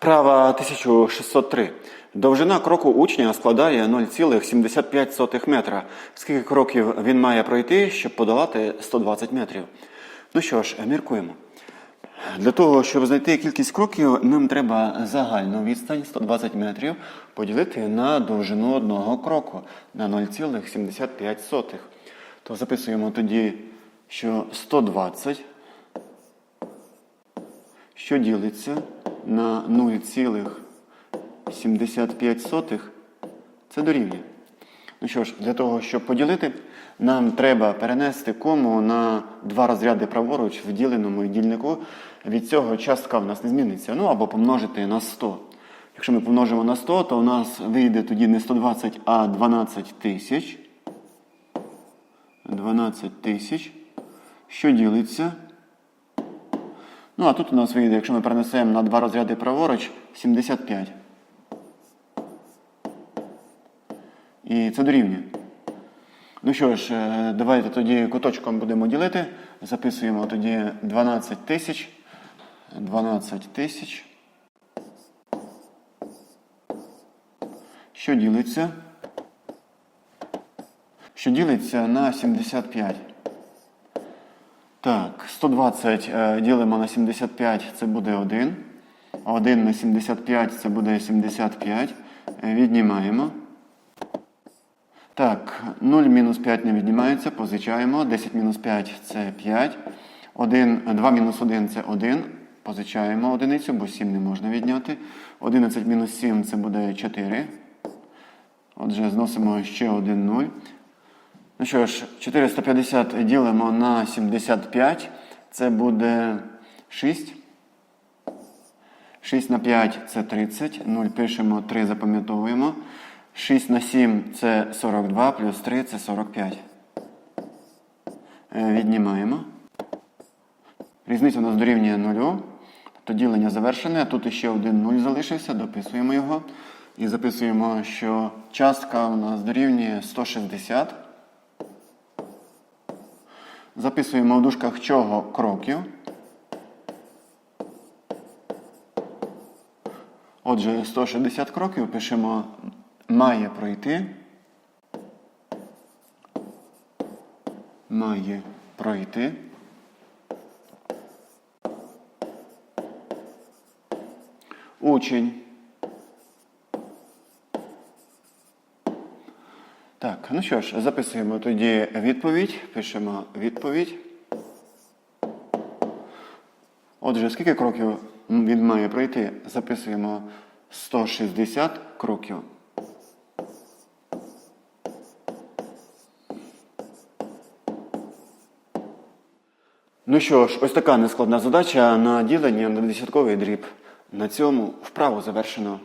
Вправа 1603. Довжина кроку учня складає 0,75 метра. Скільки кроків він має пройти, щоб подолати 120 метрів? Ну що ж, міркуємо. Для того, щоб знайти кількість кроків, нам треба загальну відстань 120 метрів поділити на довжину одного кроку на 0,75. То записуємо тоді, що 120, що ділиться на 0,75, це дорівнює. Ну що ж, для того, щоб поділити, нам треба перенести кому на два розряди праворуч в діленому дільнику. Від цього частка в нас не зміниться. Ну або помножити на 100. Якщо ми помножимо на 100, то у нас вийде тоді не 120, а 12 тисяч. 12 тисяч. Що ділиться? Ну, а тут у нас вийде, якщо ми перенесемо на два розряди праворуч, 75. І це дорівнює. Ну що ж, е, давайте тоді куточком будемо ділити. Записуємо тоді 12 тисяч. 12 тисяч. Що ділиться? Що ділиться на 75. Так, 120 е, ділимо на 75, це буде 1. 1 на 75 це буде 75. Е, Віднімаємо. Так, 0 мінус 5 не віднімається, позичаємо. 10 мінус 5 це 5. 1, 2 мінус 1 це 1. Позичаємо одиницю, бо 7 не можна відняти. 11 мінус 7 це буде 4. Отже, зносимо ще один 0. Ну що ж, 450 ділимо на 75. Це буде 6. 6 на 5 це 30. 0 пишемо, 3 запам'ятовуємо. 6 на 7 це 42, плюс 3 це 45. Е, Віднімаємо. Різниця у нас дорівнює 0. Тобто ділення завершене. Тут ще один 0 залишився, дописуємо його. І записуємо, що частка у нас дорівнює 160. Записуємо в дужках чого кроків. Отже, 160 кроків пишемо має пройти. Має пройти. Учень. Так, ну що ж, записуємо тоді відповідь. Пишемо відповідь. Отже, скільки кроків він має пройти? Записуємо 160 кроків. Ну що ж, ось така нескладна задача на ділення на десятковий дріб. На цьому вправу завершено.